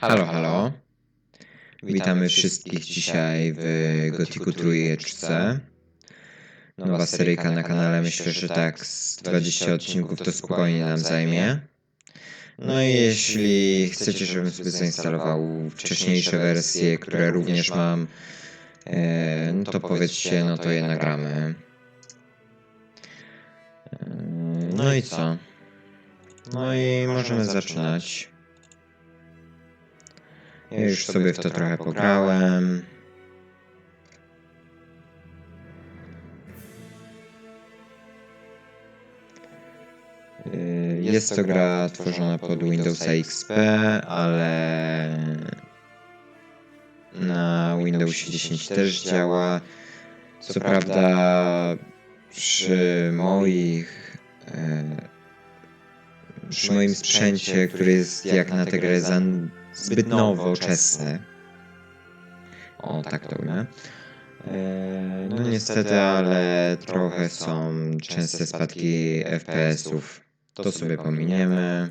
Halo, halo. Witamy wszystkich dzisiaj w Gotiku Trójeczce. Nowa seryjka na kanale, myślę, że tak z 20 odcinków to spokojnie nam zajmie. No i jeśli chcecie, żebym sobie zainstalował wcześniejsze wersje, które również mam, e, no to powiedzcie, no to je nagramy. E, No i co? No i możemy zaczynać. Ja już sobie w to trochę pograłem. Y, Jest to gra tworzona pod Windowsa XP, ale na Windowsie 10 też działa. Co prawda przy moich e, przy moim sprzęcie, który jest jak na tę grę zbyt nowoczesny. O, tak to ujmę. E, No niestety, ale trochę są częste spadki FPS-ów. To sobie pominiemy.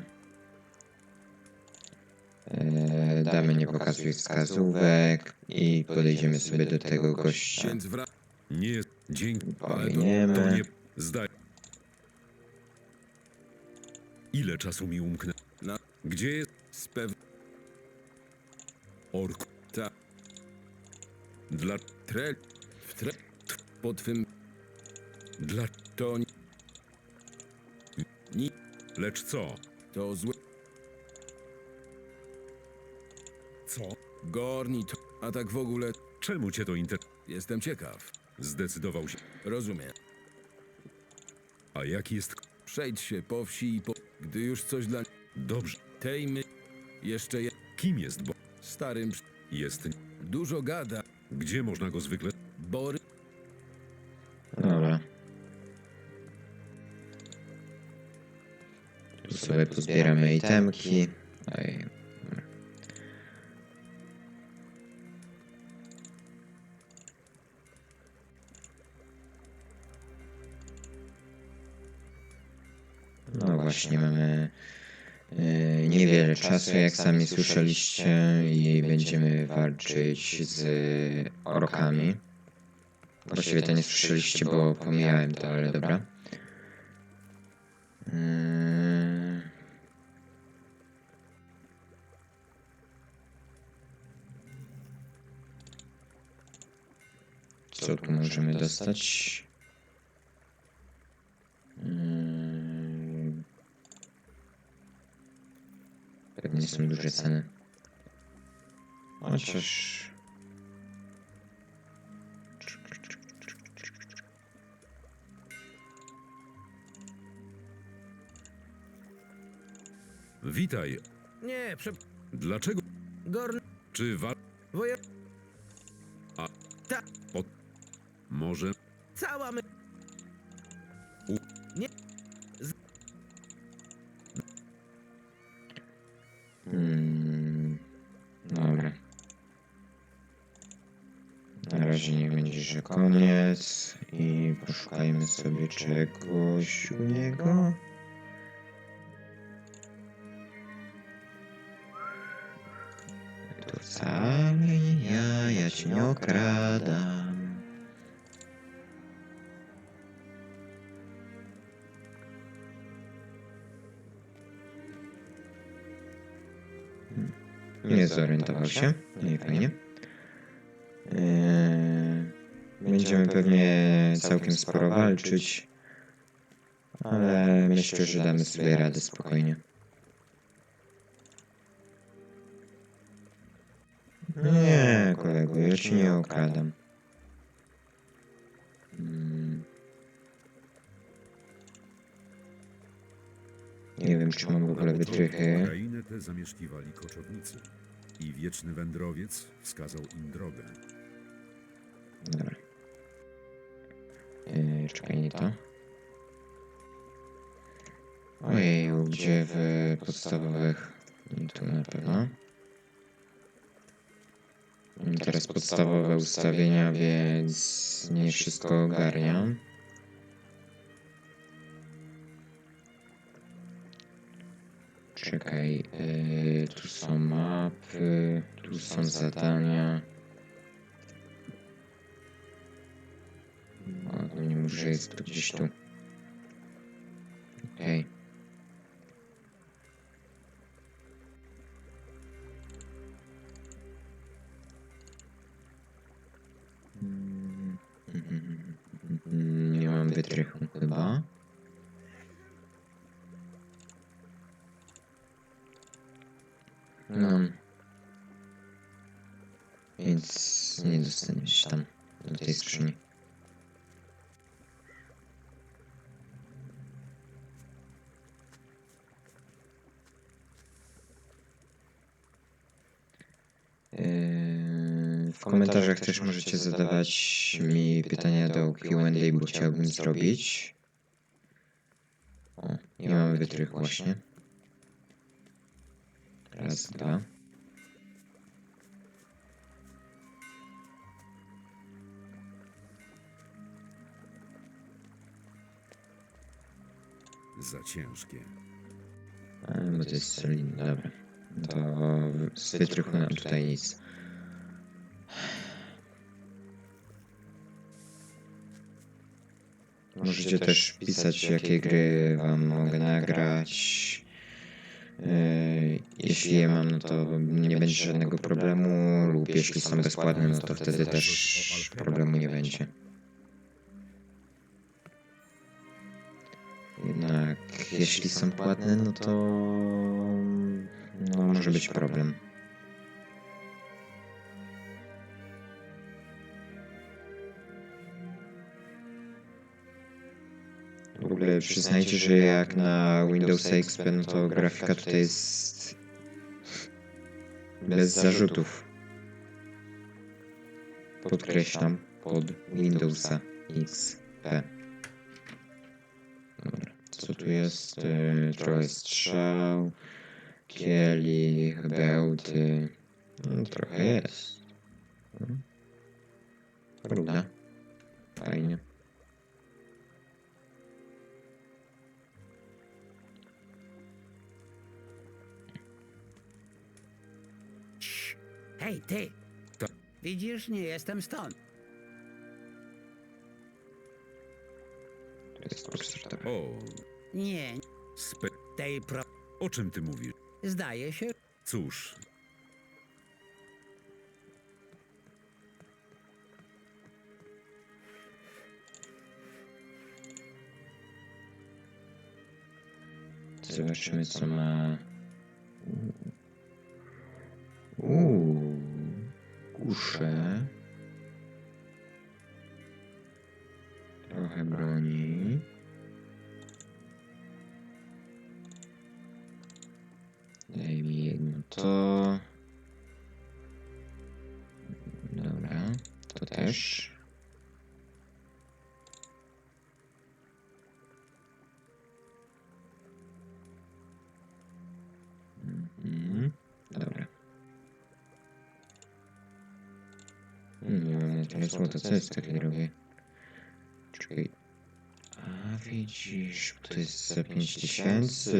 E, Damy nie pokazuj wskazówek i podejdziemy sobie do tego gościa. Nie. Dzięki. Pominiemy. Zdaj. Ile czasu mi umknę? Gdzie jest? Spew... Ork. Ta. Dla... Tre... W tre... Po twym... Dla... To... ni- Ni... Lecz co? To złe... Co? Gorni to... A tak w ogóle... Czemu cię to inter... Jestem ciekaw. Zdecydował się. Rozumiem. A jaki jest... Przejdź się po wsi i po... Gdy już coś dla... Dobrze. Tej my... Jeszcze je... Kim jest bo... Starym... Jest... Dużo gada. Gdzie można go zwykle... Bory... Dobra. Tu sobie pozbieramy itemki. Oj. Czasu, jak sami słyszeliście, i będziemy walczyć z orkami. Właściwie to nie słyszeliście, bo pomijałem to, ale dobra. Co tu możemy dostać? Pewnie są duże ceny. Chociaż... Witaj. Nie, prze... Dlaczego... Gorn... Czy wa... Woje... Może... Cała my... Mm, dobra. Na razie nie będzie, że koniec. I poszukajmy sobie czegoś u niego. To wcale nie ja, ja nie okradam. Nie zorientował się. No i fajnie. Eee, Będziemy pewnie całkiem sporo walczyć. Ale myślę, że damy sobie radę spokojnie. Nie, kolego, ja ci nie okradam. Mm. Nie wiem, czy mam w ogóle wytrychy. Krainę tę zamieszkiwali koczownicy. I wieczny wędrowiec wskazał im drogę. Dobra. Yy, czekaj, nie to. Ojej, gdzie w podstawowych... Tu na pewno. Mam teraz podstawowe ustawienia, więc nie wszystko ogarniam. Czekaj, yy, tu są mapy. Tu są zadania. O, nie może jest to gdzieś tu. Okej. Mm, Nie mam wytrychu chyba. Dostaniesz się tam do tej skrzyni. Yy, W komentarzach też możecie zadawać mi pytania do Q&A, bo chciałbym zrobić. O, nie mamy wytrychu właśnie. Raz, dwa. Za ciężkie. A, bo to jest solidne, dobra. To z wytrychu nam tutaj nic. Możecie też pisać, jakie gry wam mogę nagrać. Yy, Jeśli je mam, no to nie będzie żadnego problemu, lub jeśli są bezpłatne, no to wtedy też problemu nie będzie. Jeśli są płatne, no to no, może być problem. W ogóle przyznajcie, że jak na Windows XP, no to grafika tutaj jest bez zarzutów. Podkreślam, pod Windowsa XP. Co tu jest? E, Trochę strzał, kielich, bełty. No, trochę jest. Mhm. Ruda. Fajnie. Hej, ty! To- Widzisz, nie jestem stąd. To jest. O, Nie, spe... tej pro... O czym ty mówisz? Zdaje się, Cóż, Zobaczymy, co ma. Uuu, kusze. Złota, co jest takie drogie? Czekaj. A widzisz, to jest za 5000.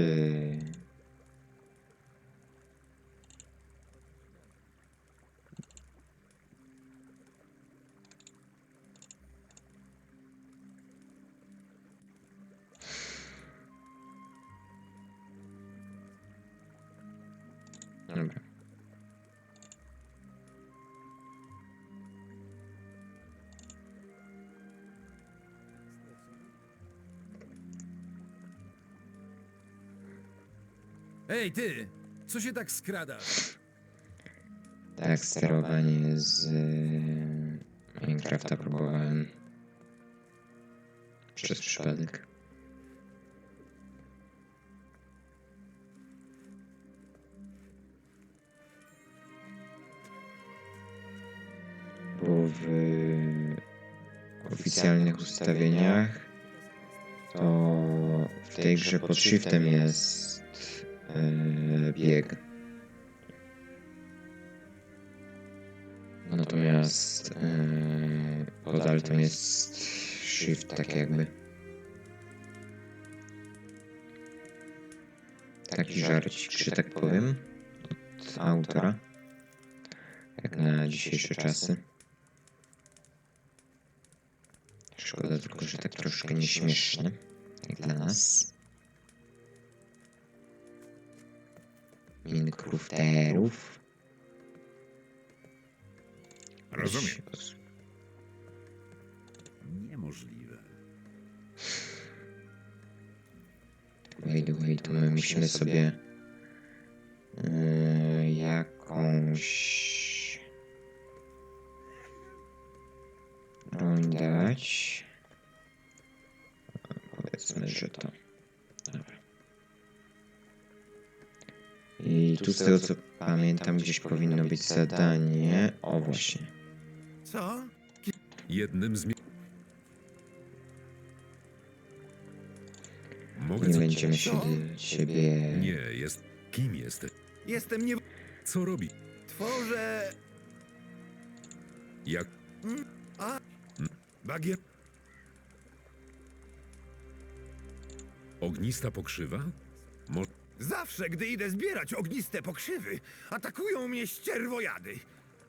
Ej, ty! Co się tak skradasz? Tak, sterowanie z y, Minecrafta próbowałem przez przypadek. Bo w oficjalnych ustawieniach to w tej grze pod shiftem jest bieg. Natomiast yy, pod altem jest shift tak jakby. Taki żarcik, że tak powiem, od autora. Jak na dzisiejsze czasy. Szkoda tylko, że tak troszkę nieśmieszne. Jak dla nas. Minecrafterów. Rozumiem. Niemożliwe. The way, to my musimy sobie yy, jakąś broń dać. Powiedzmy, że to. I tu z tego co pamiętam, gdzieś powinno być zadanie. O właśnie. Co? Jednym z mi... Mogę Nie co... będziemy się do ciebie. Nie, jest... Kim jesteś? Jestem nie... Co robi? Tworzę... Jak... A... Bagier... Ognista pokrzywa? Zawsze, gdy idę zbierać ogniste pokrzywy, atakują mnie ścierwojady.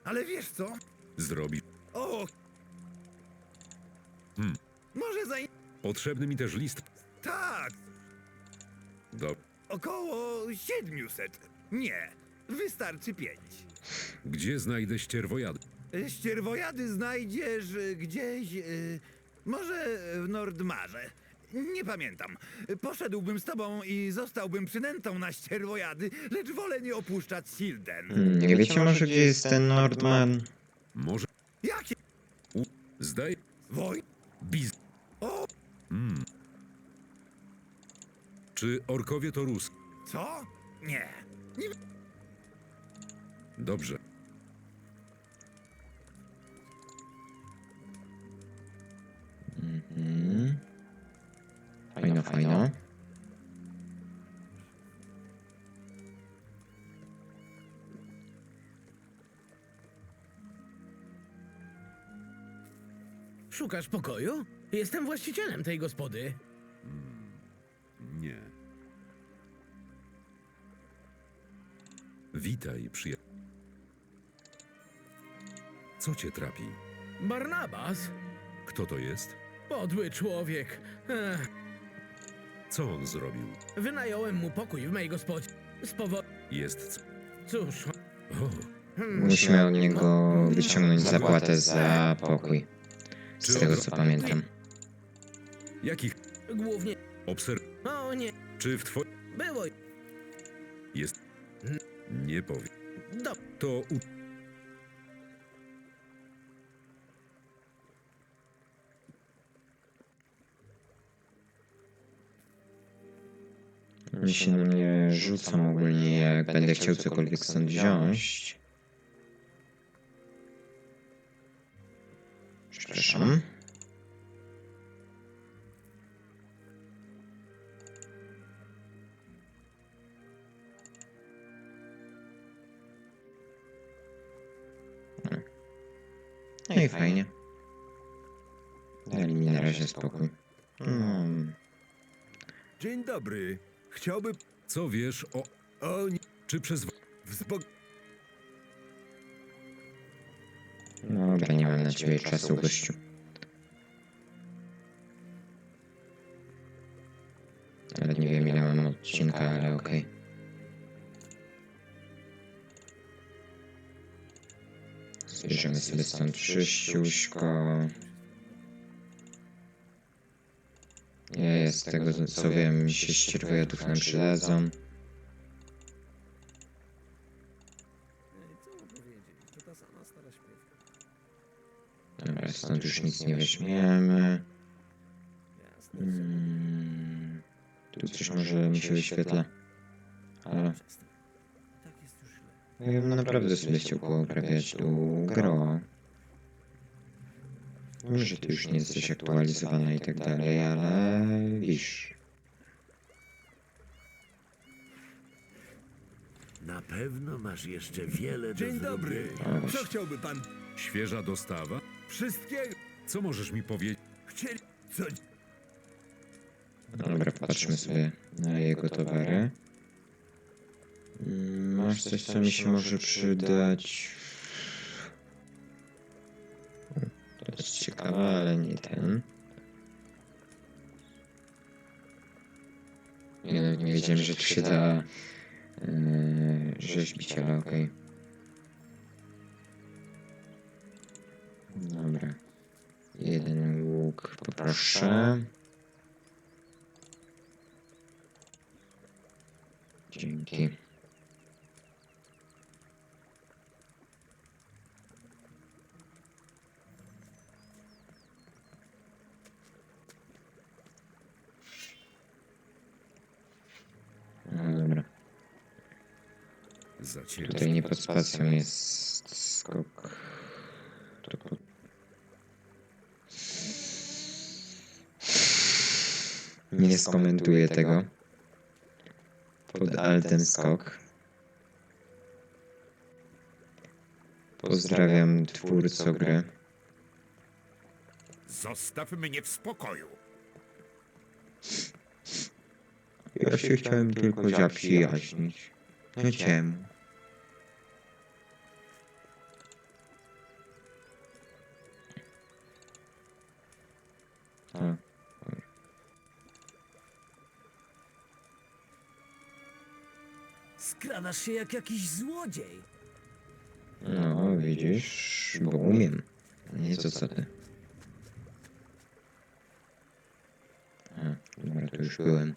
Ale wiesz co? Zrobi... O... Hmm. Może za... Potrzebny mi też list. Tak, Do... około 700. Nie, wystarczy pięć. Gdzie znajdę ścierwojady? Ścierwojady znajdziesz y, gdzieś, y, może w Nordmarze. Nie pamiętam. Poszedłbym z tobą i zostałbym przynętą na ścierwojady, lecz wolę nie opuszczać Silden. Hmm, Nie wiecie może, gdzie jest ten Nordman? Może... Jakie Zdaj... woj? Biz... O, Mm. Czy orkowie to Rus? co? Nie. Dobrze. Mhm. Fajno, fajno. Szukasz pokoju? Jestem właścicielem tej gospody. Nie. Witaj, przyjaciel. Co cię trapi? Barnabas? Kto to jest? Podły człowiek. Ech, Co on zrobił? wynająłem mu pokój w mojej gospodzie. Z powodu... Jest... c- Cóż... O, hmm, Musimy od niego wyciągnąć zapłatę za pokój. Z tego co pamiętam. jakich... Głównie... Obserw... O nie, Czy w two... było... Jest... Nie powiem. Do... To u... Oni się na mnie rzucą ogólnie, jak będę chciał cokolwiek stąd wziąć. Przepraszam. No i fajnie. Dali mi na razie spokój. Mm. Dzień dobry. Chciałby... Co wiesz o... O nie... Czy przez... Wspok... Dobra, nie mam na ciebie czasu, gościu. Nawet nie wiem ile mam odcinka, ale okej. Zbierzemy sobie stąd sześciuśko. Z tego co wiem, się ścierwojadów nam przydadzą. Dobra, stąd już nic nie weźmiemy. Mm, tu coś może mi się wyświetla. Ale ja bym naprawdę sobie chciał pooprawiać tu gro. Wiem, że ty już nie jesteś aktualizowana i tak dalej, ale wiesz. Na pewno masz jeszcze wiele do Dzień dobry. zrobienia. O, Co właśnie. chciałby pan? Świeża dostawa? Wszystkiego... Co możesz mi powiedzieć? Chcieli... Co... Dobra, patrzmy sobie na jego towary. Mm, Masz coś, co mi się może przydać. Ale nie ten. Nie, nawet nie wiedziałem, że tu się da yy, rzeźbić, ale okej. Dobra. Jeden łuk poproszę. Dzięki. No dobra. Zaciera. Tutaj nie pod spacją jest skok. To. Nie skomentuję tego. Pod altem skok. Pozdrawiam twórcę gry. Zostaw mnie w spokoju. Ja się chciałem tylko zaprzyjaźnić. No czemu? A, Skradasz się jak jakiś złodziej. no widzisz, bo umiem. Nie to co ty. A, dobra, to już byłem.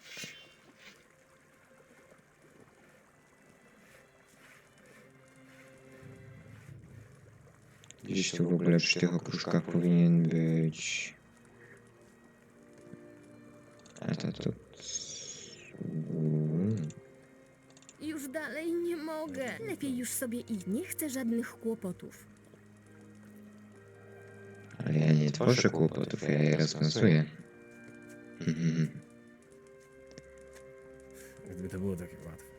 Gdzieś tu w ogóle przy tych okruszkach powinien być... A to to... Mm. Już dalej nie mogę. Lepiej już sobie iść. Nie chcę żadnych kłopotów. Ale ja nie tworzę kłopotów, ja je rozwiązuję. Gdyby to było takie łatwe.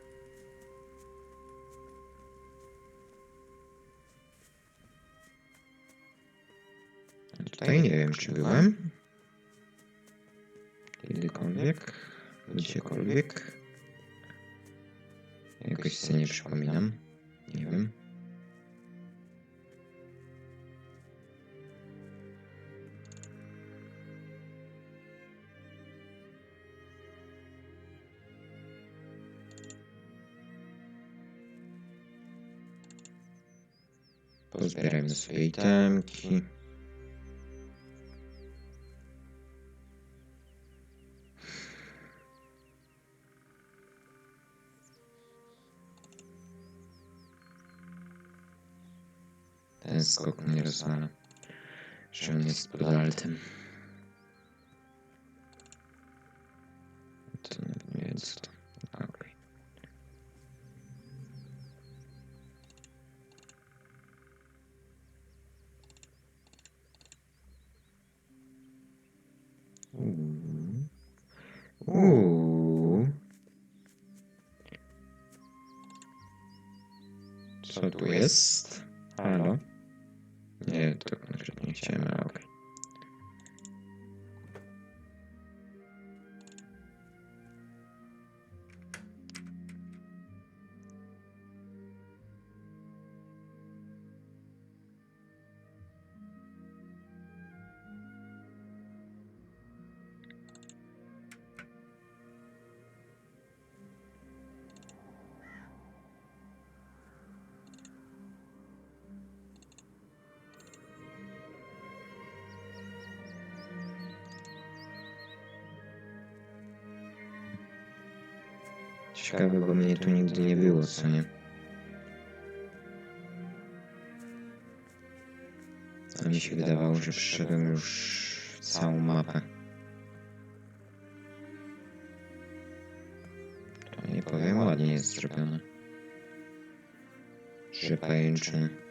Tutaj nie wiem, czy byłem. Kiedykolwiek. Gdziekolwiek. Jakoś sobie nie przypominam. Nie wiem. Pozbierajmy swoje itemki. Ten skok mnie rozwala. Że on jest pod altem. To nawet nie wiem co to. Halo? Nie, chciałem, okej. Ciekawe, bo mnie tu nigdy nie było, co nie? A mi się wydawało, że przyszedłem już całą mapę. To nie powiem, ładnie jest zrobione. Trzy pajęczyny.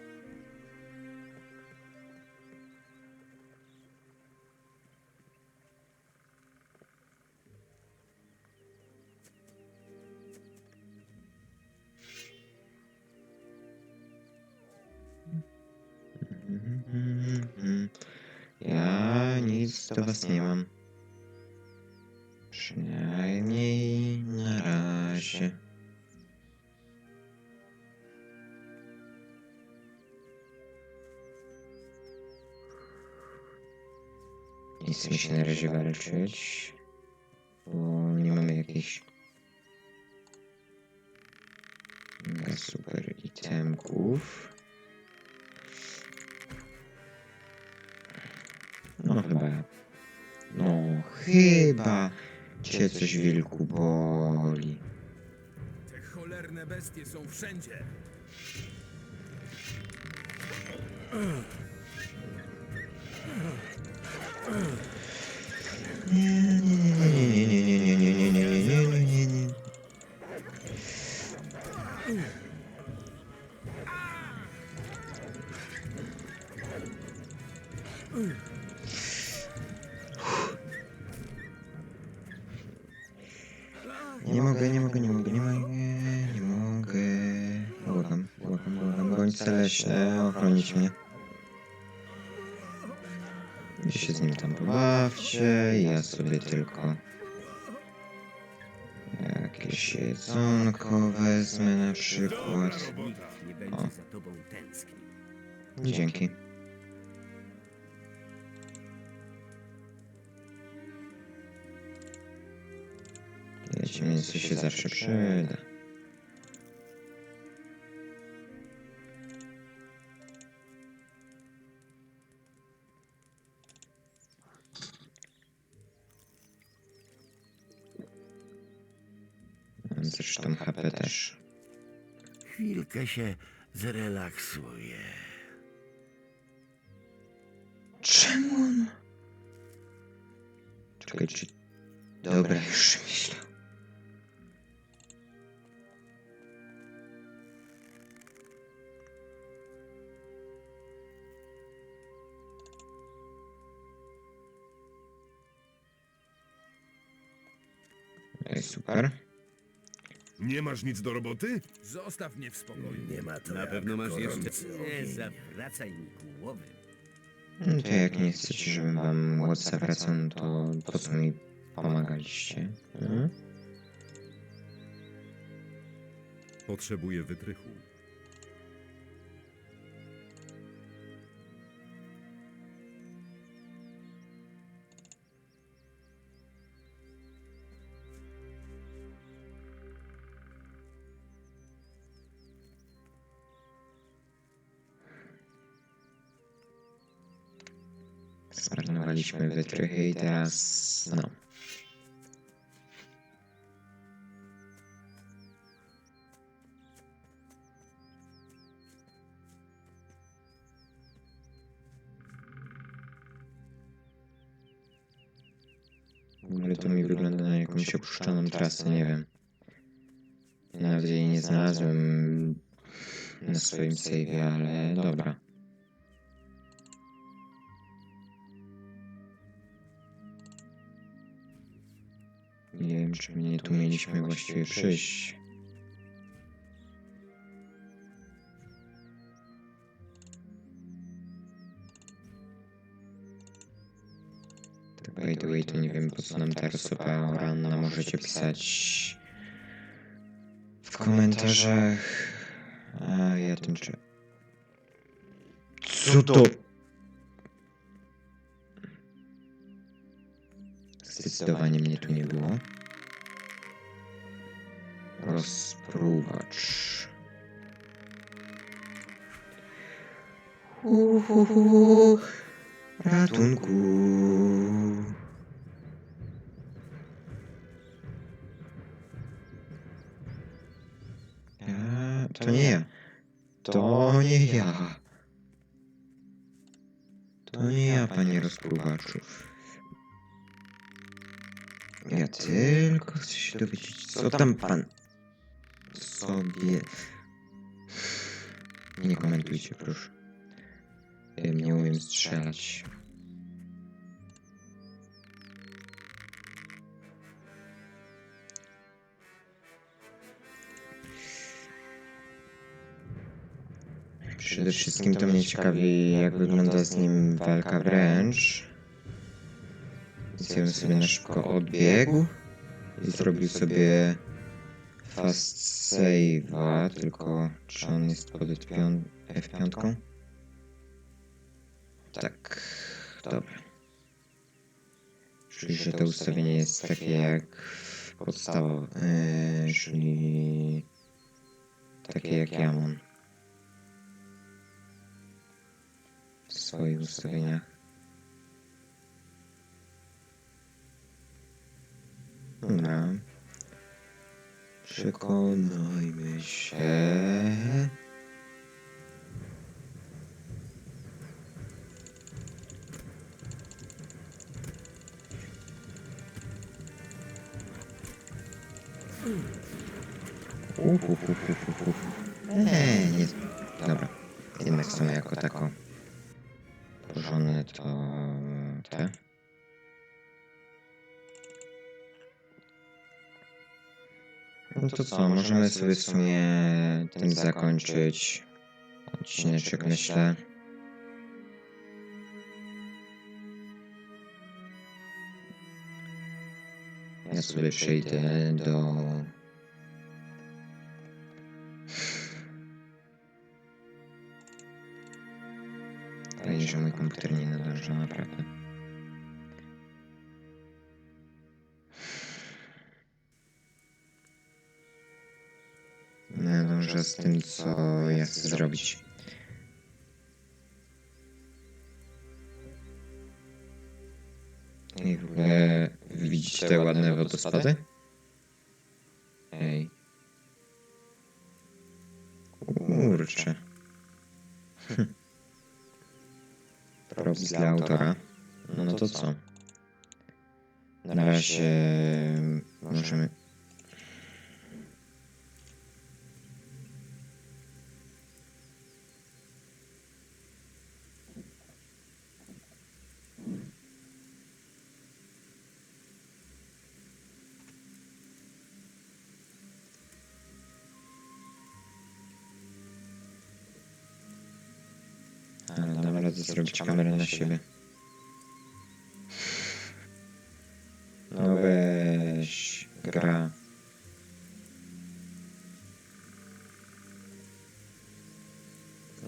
Razie walczyć, bo nie mamy jakichś mega super itemków. No chyba, no chyba cię coś wilku boli. Te cholerne bestie są wszędzie. Nie, Wy się z nim tam pobawcie, ja sobie tylko jakieś jedzonko wezmę na przykład. Tęsknił. Dzięki. Wiecie, mięso się zawsze przyda. Chwilkę się zrelaksuję. Czemu on? Czekaj, czy... Dobra, już myślę. Super. Nie masz nic do roboty? Zostaw mnie w spokoju. Nie ma to Na jak pewno masz jeszcze- Nie zawracaj mi głowy. No to jak nie chcecie, żebym wam ład zawracał, no to po co mi pomagaliście? Hmm? Potrzebuję wytrychu. Zmarnowaliśmy wytrychy i teraz... no. Ogóle to mi wygląda na jakąś opuszczoną trasę, nie wiem. Nawet jej nie znalazłem na swoim save'ie, ale dobra. Nie wiem, czy mnie tu mieliśmy właściwie przyjść. By the way, to nie wiem, po co nam ta rozsopa ranna. Możecie pisać w komentarzach. A ja tymczasem... Co to? Zdecydowanie mnie tu nie było. Rozpruwacz. Hu, hu, hu, hu. Ratunku. Ja, to nie ja. To nie ja. To nie ja, panie rozpruwaczu. Ja tylko chcę się dowiedzieć, co tam pan sobie... Nie komentujcie, proszę. Wiem, nie umiem strzelać. Przede wszystkim to mnie ciekawi, jak wygląda z nim walka wręcz. Bym sobie na szybko odbiegł i zrobił sobie fast save'a, tylko czy on jest pod F5? F5? Tak, dobra. Czyli, że to ustawienie jest takie jak podstawowe, yy, czyli takie jak ja mam w swoich ustawieniach. Dobra. Przekonajmy się. Co, możemy sobie w sumie tym zakończyć odcineczek, myślę. Ja sobie przejdę do... Fajnie, że mój komputer nie nadąża, naprawdę. Nadąża z tym, co ja chcę zrobić. I widzicie te ładne wodospady? Ej. Kurczę. Hm. Dla autora. No to co? Na razie możemy... Radę zrobić kamerę na siebie. No weź, gra.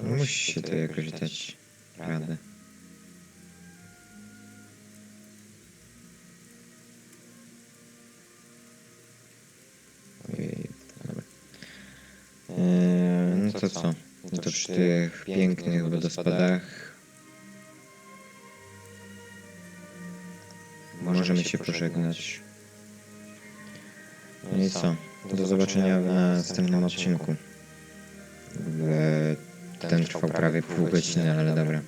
No musi się to jakoś dać radę. Ojej, dobra. Eee, no to co? No to przy tych pięknych wodospadach się pożegnać. No i co? Do zobaczenia w następnym odcinku. Ten trwał prawie pół godziny, ale dobra.